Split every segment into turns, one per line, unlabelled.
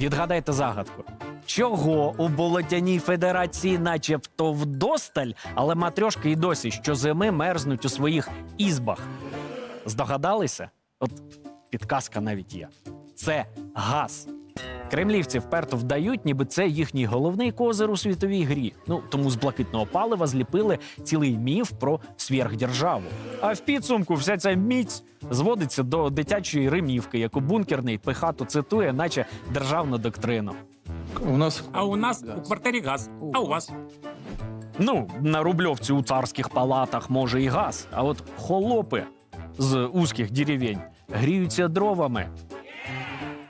Відгадайте загадку. Чого у Болотяній Федерації начебто вдосталь, але матрьошки й досі щозими мерзнуть у своїх ізбах? Здогадалися? От підказка навіть є. Це газ. Кремлівці вперто вдають, ніби це їхній головний козир у світовій грі. Ну тому з блакитного палива зліпили цілий міф про сверхдержаву. А в підсумку вся ця міць зводиться до дитячої римівки, яку бункерний пихато цитує, наче державну доктрину.
У нас
А у нас у квартирі газ. А у вас?
Ну, на рубльовці у царських палатах може і газ, а от холопи з узких деревень гріються дровами.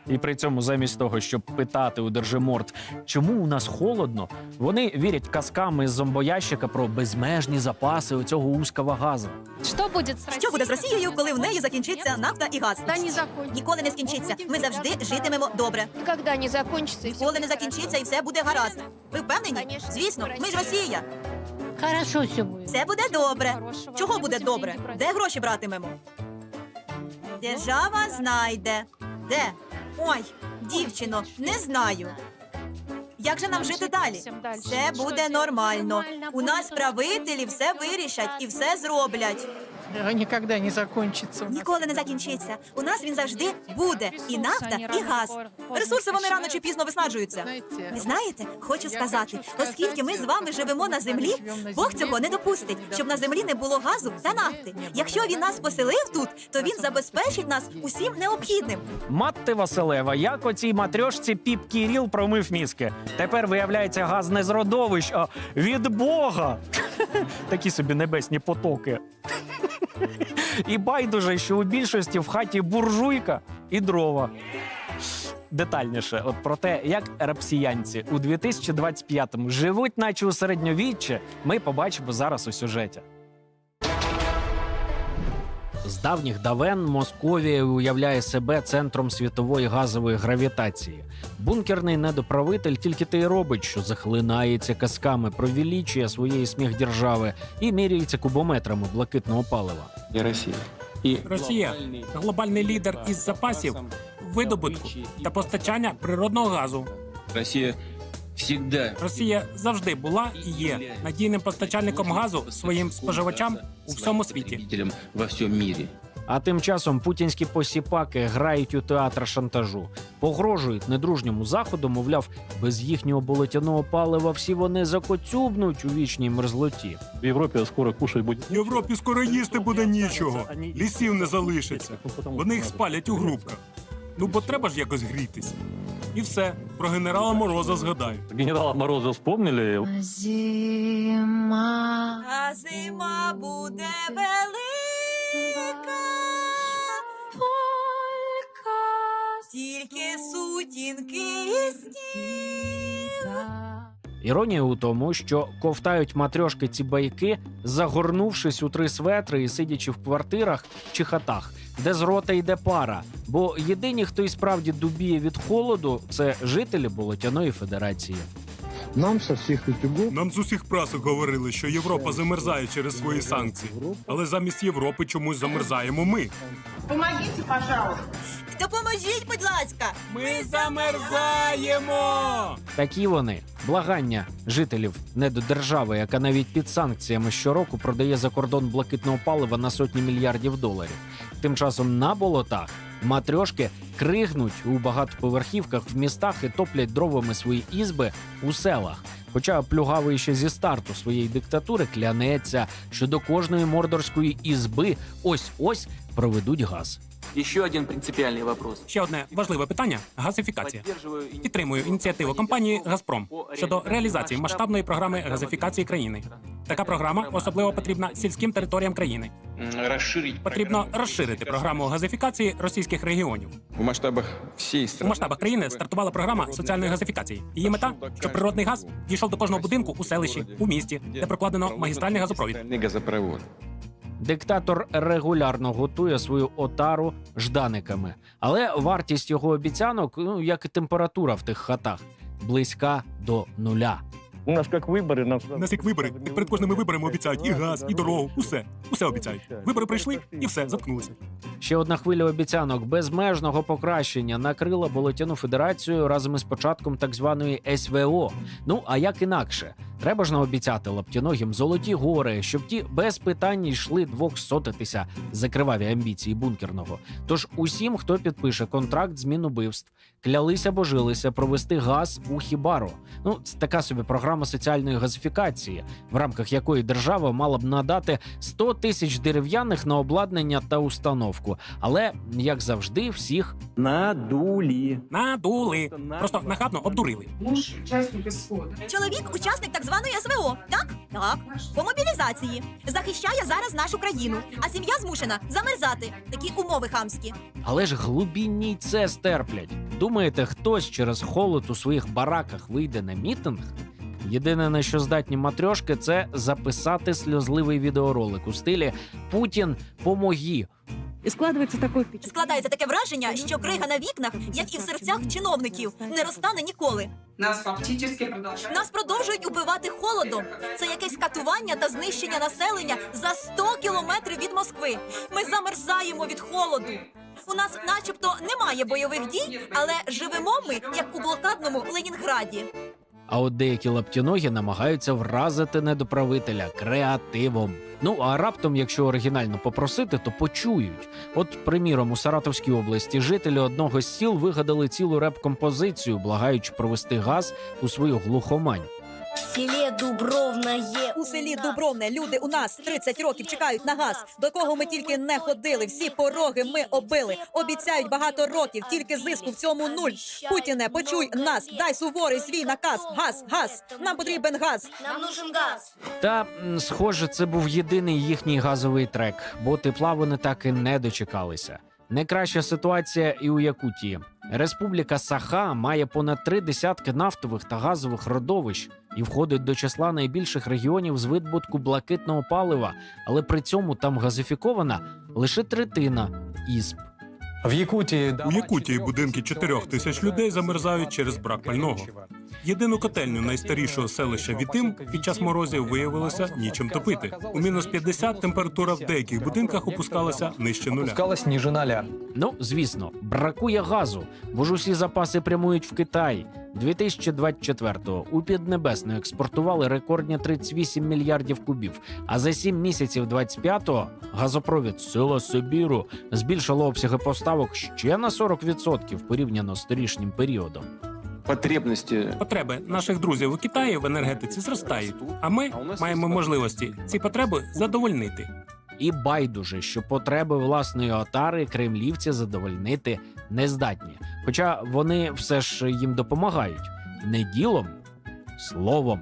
І при цьому, замість того, щоб питати у держиморд, чому у нас холодно, вони вірять казками з зомбоящика про безмежні запаси оцього узкого газу.
Що буде з Росією?
Що буде з Росією, коли в неї закінчиться нафта і газ?
Та не.
Ніколи не скінчиться. Ми завжди житимемо добре.
Когда не всё
Ніколи не закінчиться і все буде гаразд. Ви впевнені? Звісно, ми ж Росія.
Хорошо все будет.
Все буде добре. Чого буде добре? Де гроші братимемо? Держава знайде. Де? Ой, дівчино, не знаю. Як же нам жити далі? Все буде нормально. У нас правителі все вирішать і все зроблять.
Никогда не закончится. у нас.
Ніколи не закінчиться. У нас він завжди буде. І нафта, і газ. Ресурси вони рано чи пізно виснаджуються. Ви знаєте, хочу сказати, оскільки ми з вами живемо на землі, Бог цього не допустить, щоб на землі не було газу та нафти. Якщо він нас поселив тут, то він забезпечить нас усім необхідним.
Матти Василева, як оцій матрьошці Піп Кіріл промив мізки. Тепер виявляється газ не з родовищ, а від Бога. Такі собі небесні потоки. І байдуже, що у більшості в хаті буржуйка і дрова. Детальніше, от про те, як рапсіянці у 2025-му живуть, наче у середньовіччі, ми побачимо зараз у сюжеті. З давніх давен Московія уявляє себе центром світової газової гравітації. Бункерний недоправитель тільки те й робить, що захлинається казками про величие своєї сміхдержави і міряється кубометрами блакитного палива.
не Россия. И
Росія глобальний лідер із запасів, видобутку та постачання природного газу.
Россия всегда
Росія завжди була і є надійним постачальником газу своїм споживачам у всьому світі.
потребителем во всем мире.
А тим часом путінські посіпаки грають у театр шантажу, погрожують недружньому заходу, мовляв, без їхнього болотяного палива всі вони закоцюбнуть у вічній мерзлоті.
В Європі скоро кушать буде.
В Європі скоро їсти буде нічого. Лісів не залишиться. Вони їх спалять у грубках. Ну бо треба ж якось грітись. І все, про генерала Мороза згадай.
Генерала Мороза вспомнили.
Зима.
А зима буде велика, тільки сутінки і сніг.
Іронія у тому, що ковтають матрьошки ці байки, загорнувшись у три светри і сидячи в квартирах чи хатах, де з рота йде пара. Бо єдині, хто і справді дубіє від холоду, це жителі Болотяної Федерації.
Нам со всех утюгов
Нам з усіх прасок говорили, що Європа замерзає через свої санкції. Але замість Європи чомусь замерзаємо ми.
Допоможіть, будь ласка.
Ми замерзаємо!
Такі вони благання жителів недодержави, яка навіть під санкціями щороку продає за кордон блакитного палива на сотні мільярдів доларів. Тим часом на болотах матрьошки кригнуть у багатоповерхівках в містах і топлять дровами свої ізби у селах. Хоча плюгавий ще зі старту своєї диктатури клянеться, що до кожної мордорської ізби ось ось проведуть газ.
Еще один принципиальный вопрос.
Ще одне важливе питання газифікація. Підтримую ініціативу компанії Газпром щодо реалізації масштабної програми газифікації країни. Така програма особливо потрібна сільським територіям країни.
М, Расширить
Потрібно розширити програму газифікації російських регіонів.
В масштабах всей
У масштабах країни стартувала програма соціальної газифікації. Її мета, щоб природний газ дійшов до кожного будинку у селищі, у місті, де прокладено магістральний газопровід.
Диктатор регулярно готує свою отару жданиками, але вартість його обіцянок, ну як і температура в тих хатах, близька до нуля.
У нас як вибори, нам
У нас як вибори, як перед кожними виборами обіцяють і газ, і дорогу, усе, усе обіцяють. Вибори прийшли і все, заткнулися.
Ще одна хвиля обіцянок безмежного покращення накрила болотяну федерацію разом із початком так званої СВО. Ну а як інакше? Треба ж наобіцяти лаптяногім золоті гори, щоб ті без питань йшли двохсотитися за криваві амбіції бункерного. Тож усім, хто підпише контракт з Мінубивств, клялися божилися провести газ у Хібаро. Ну, це така собі програма соціальної газифікації, в рамках якої держава мала б надати 100 тисяч дерев'яних на обладнання та установку. Але як завжди, всіх
Надули.
Надули. Просто нахабно обдурили.
Чоловік учасник так званої СВО. Так? Так. По мобілізації. Захищає зараз нашу країну, а сім'я змушена замерзати. Такі умови хамські.
Але ж глубінні й це стерплять. Думаєте, хтось через холод у своїх бараках вийде на мітинг? Єдине на що здатні матрьошки, це записати сльозливий відеоролик у стилі Путін помогі.
Складывается такое впечатление.
Складається таке враження, що крига на вікнах, як і в серцях чиновників, не розтане ніколи.
Нас фактически продолжают.
Нас продовжують убивати холодом. Це якесь катування та знищення населення за 100 кілометрів від Москви. Ми замерзаємо від холоду. У нас, начебто, немає бойових дій, але живемо ми як у блокадному Ленінграді.
А от деякі лаптіногі намагаються вразити недоправителя креативом. Ну а раптом, якщо оригінально попросити, то почують. От, приміром, у Саратовській області жителі одного з сіл вигадали цілу реп-композицію, благаючи провести газ у свою глухомань.
В селі Дубровна є. У селі Дубровне люди у нас 30 років чекають на газ. До кого ми тільки не ходили. Всі пороги ми оббили. Обіцяють багато років, тільки зиску в цьому нуль. Путіне, почуй нас, дай суворий свій наказ. Газ, газ. Нам потрібен газ.
Нам нужен газ.
Та, схоже, це був єдиний їхній газовий трек, бо тепла вони так і не дочекалися. Не краща ситуація і у Якутії. Республіка Саха має понад три десятки нафтових та газових родовищ і входить до числа найбільших регіонів з видобутку блакитного палива, але при цьому там газифікована лише третина ІСП.
В Якутії
У Якутії будинки чотирьох тисяч людей замерзають через брак пального. Єдину котельню найстарішого селища Вітим під час морозів виявилося нічим топити. У мінус 50 температура в деяких будинках опускалася нижче нуля.
опускалась ниже ноля.
Ну, звісно, бракує газу, бо ж усі запаси прямують в Китай. 2024-го у Піднебесну експортували рекордні 38 мільярдів кубів. А за 7 місяців 25-го газопровід Сила Сибіру збільшило обсяги поставок ще на 40% порівняно з торішнім періодом.
Потребности
Потреби наших друзів у Китаї в енергетиці зростають, а ми маємо можливості ці потреби задовольнити.
І байдуже, що потреби власної отари кремлівці задовольнити не здатні. Хоча вони все ж їм допомагають не ділом, словом.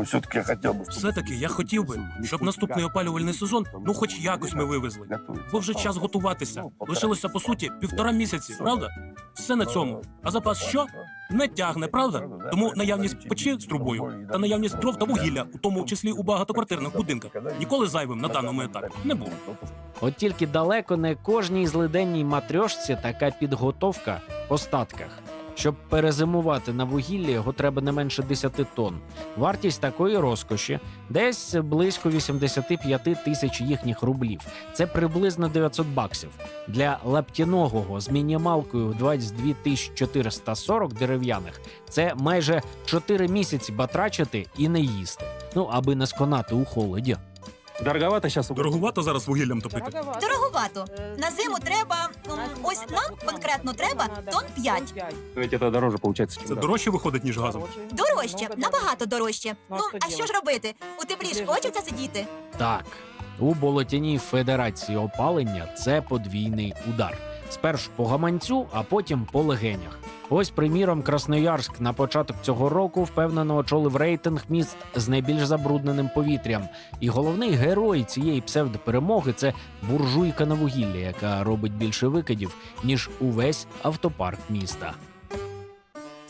Все-таки я хотел бы,
Все-таки я хотів би, щоб наступний опалювальний сезон, ну хоч якось ми вивезли. Бо вже час готуватися. Лишилося по суті півтора місяці, правда? Все на цьому. А запас що? Не тягне, правда? Тому наявність печі з трубою та наявність дров та вугілля, у тому числі у багатоквартирних будинках, ніколи зайвим на даному етапі не було.
От тільки далеко не кожній злиденній матрьошці така підготовка по статках. Щоб перезимувати на вугіллі, його треба не менше 10 тонн. Вартість такої розкоші десь близько 85 тисяч їхніх рублів. Це приблизно 900 баксів. Для лаптяногого з мінімалкою в 22 тисяч 440 дерев'яних це майже 4 місяці батрачити і не їсти. Ну аби не сконати у холоді.
Дороговато зараз
Дорогувато зараз вугіллям топити.
Дороговато. На зиму треба. м, Ось нам конкретно треба тон 5.
Ведь это дороже виходить.
Це дорожче виходить, ніж газом.
Дорожче, набагато дорожче. Ну, а що ж робити? У теплі ж хочеться сидіти.
Так, у болотяній федерації опалення це подвійний удар. Спершу по гаманцю, а потім по легенях. Ось, приміром, Красноярськ на початок цього року впевнено очолив рейтинг міст з найбільш забрудненим повітрям. І головний герой цієї псевдоперемоги це буржуйка на вугіллі, яка робить більше викидів ніж увесь автопарк міста.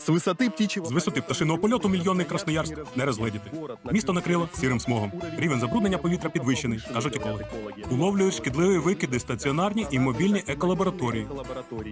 С высоты птичьего...
З висоти пташиного польоту мільйонний Красноярськ не розгледіти. Місто накрило сірим смогом. Рівень забруднення повітря підвищений, кажуть екологи. Уловлюють шкідливі викиди стаціонарні і мобільні еколабораторії.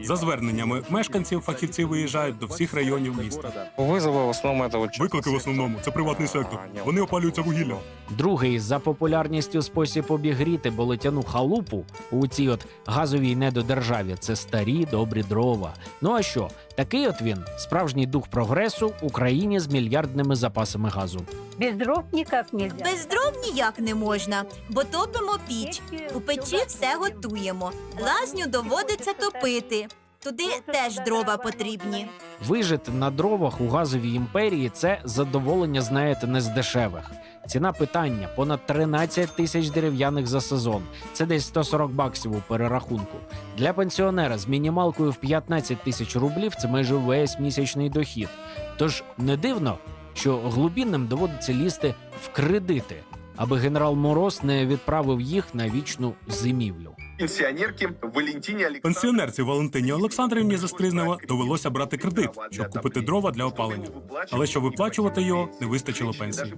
За зверненнями мешканців, фахівці виїжджають до всіх районів міста.
Вызовы в основном это вот...
Виклики в основному це приватний сектор. Вони опалюються вугіллям.
Другий за популярністю спосіб обігріти болотяну халупу у цій от газовій недодержаві це старі добрі дрова. Ну а що? Такий от він справжній дух прогресу Україні з мільярдними запасами газу.
Без дров ніяк нельзя.
Без дров ніяк не можна, бо топимо піч. У печі все готуємо. Лазню доводиться топити. Туди теж дрова потрібні.
Вижити на дровах у газовій імперії це задоволення, знаєте, не з дешевих. Ціна питання понад 13 тисяч дерев'яних за сезон. Це десь 140 баксів у перерахунку. Для пенсіонера з мінімалкою в 15 тисяч рублів це майже весь місячний дохід. Тож не дивно, що глубінним доводиться лізти в кредити, аби генерал Мороз не відправив їх на вічну зимівлю.
Пенсионерке Валентине
Пенсіонерці Валентині Олександрівні Застризнева довелося брати кредит, щоб купити дрова для опалення. Але щоб виплачувати його, не вистачило пенсії.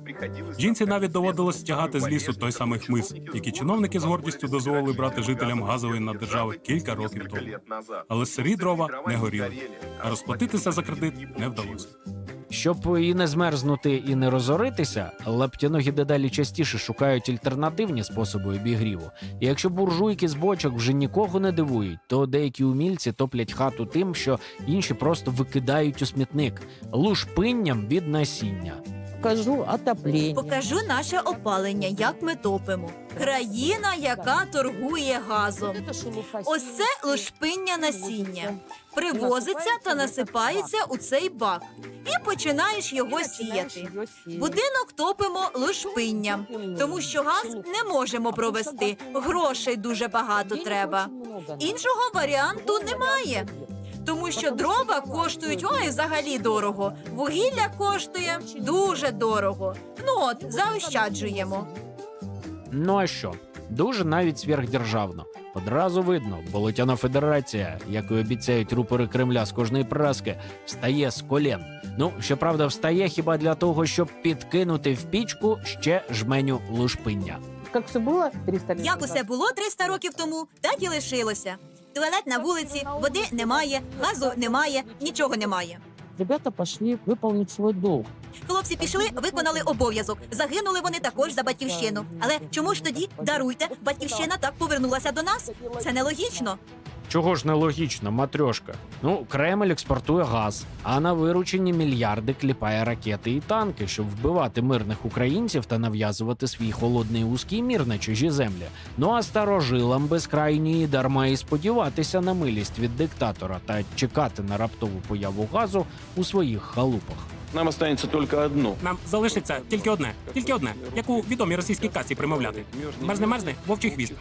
Жінці навіть доводилось стягати з лісу той самий хмиз, який чиновники з гордістю дозволили брати жителям газової наддержави кілька років тому. Але сирі дрова не горіли, а розплатитися за кредит не вдалося.
Щоб і не змерзнути, і не розоритися, лептяногі дедалі частіше шукають альтернативні способи обігріву. І якщо буржуйки з бочок вже нікого не дивують, то деякі умільці топлять хату тим, що інші просто викидають у смітник лушпинням від насіння.
Покажу отопление.
Покажу наше опалення, як ми топимо. Країна, яка торгує газом. Ось це лушпиння насіння. Привозиться та насипається у цей бак. І починаєш його сіяти. Будинок топимо лушпинням, тому що газ не можемо провести. Грошей дуже багато треба. Іншого варіанту немає. Тому що дрова коштують ой, взагалі дорого. Вугілля коштує дуже дорого. Ну от, заощаджуємо.
Ну а що? Дуже навіть сверхдержавно. Одразу видно, болотяна федерація, як і обіцяють рупори Кремля з кожної праски, встає з колін. Ну, щоправда, встає хіба для того, щоб підкинути в пічку ще жменю лушпиння.
Как все было 300 лет
Як усе було 300 років тому, так і лишилося. Туалет на вулиці, води немає, газу немає, нічого немає.
Ребята пішли виконати свой долг.
Хлопці пішли, виконали обов'язок. Загинули вони також за батьківщину. Але чому ж тоді даруйте? Батьківщина так повернулася до нас? Це нелогічно.
Чого ж нелогічно, матрьошка? Ну, Кремль експортує газ, а на виручені мільярди кліпає ракети і танки, щоб вбивати мирних українців та нав'язувати свій холодний узкий мір на чужі землі. Ну а старожилам безкрайньої дарма і сподіватися на милість від диктатора та чекати на раптову появу газу у своїх халупах.
Нам останется только одно.
Нам залишиться тільки одне, тільки одне, як у відомій російській касі примовляти. Мерзне мерзне, вовчий хвіст.